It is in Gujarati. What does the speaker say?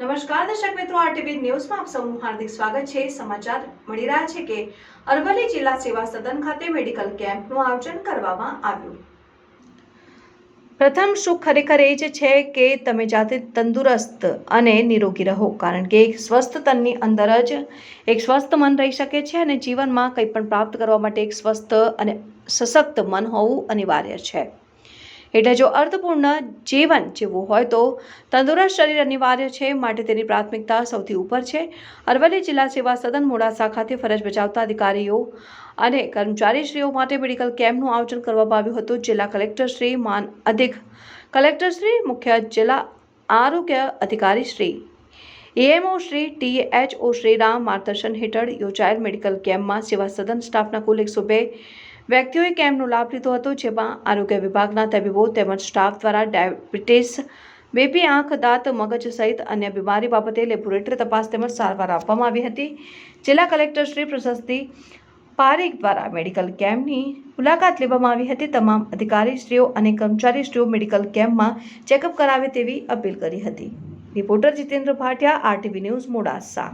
નમસ્કાર, દર્શક મિત્રો આરટીવી ન્યૂઝમાં આપ સૌનું હાર્દિક સ્વાગત છે. સમાચાર મળી રહ્યા છે કે અરવલ્લી જિલ્લા સેવા સદન ખાતે મેડિકલ કેમ્પનું આયોજન કરવામાં આવ્યું. પ્રથમ સુખ ખરેખર એ જ છે કે તમે જાતે તંદુરસ્ત અને નિરોગી રહો, કારણ કે એક સ્વસ્થ તનની અંદર જ એક સ્વસ્થ મન રહી શકે છે અને જીવનમાં કંઈ પણ પ્રાપ્ત કરવા માટે એક સ્વસ્થ અને સશક્ત મન હોવું અનિવાર્ય છે. એટલે જો અર્થપૂર્ણ જીવન જીવવું હોય તો તંદુરસ્ત શરીર અનિવાર્ય છે. માટે તેની પ્રાથમિકતા સૌથી ઉપર છે. અરવલ્લી જિલ્લા સેવા સદન મોડાસા ખાતે ફરજ બજાવતા અધિકારીઓ અને કર્મચારીશ્રીઓ માટે મેડિકલ કેમ્પનું આયોજન કરવામાં આવ્યું હતું. જિલ્લા કલેક્ટર શ્રી માન અધિક કલેક્ટરશ્રી મુખ્ય જિલ્લા આરોગ્ય અધિકારી Shri AMO Shri T H O Shriram માર્ગદર્શન હેઠળ યોજાયેલ મેડિકલ કેમ્પમાં સેવા સદન સ્ટાફના કુલ એકસો બે વ્યક્તિઓએ કેમ્પનો લાભ લીધો હતો, જેમાં આરોગ્ય વિભાગના તબીબો તેમજ સ્ટાફ દ્વારા ડાયાબિટીસ, બેબી આંખ, દાંત, મગજ સહિત અન્ય બીમારી બાબતે લેબોરેટરી તપાસ તેમજ સારવાર આપવામાં આવી હતી. જિલ્લા કલેક્ટર શ્રી પ્રશસ્તિ પારેખ દ્વારા મેડિકલ કેમ્પની મુલાકાત લેવામાં આવી હતી. તમામ અધિકારીશ્રીઓ અને કર્મચારીશ્રીઓ મેડિકલ કેમ્પમાં ચેકઅપ કરાવે તેવી અપીલ કરી હતી. Reporter Jitendra Bhatia, RTV news, Modasa.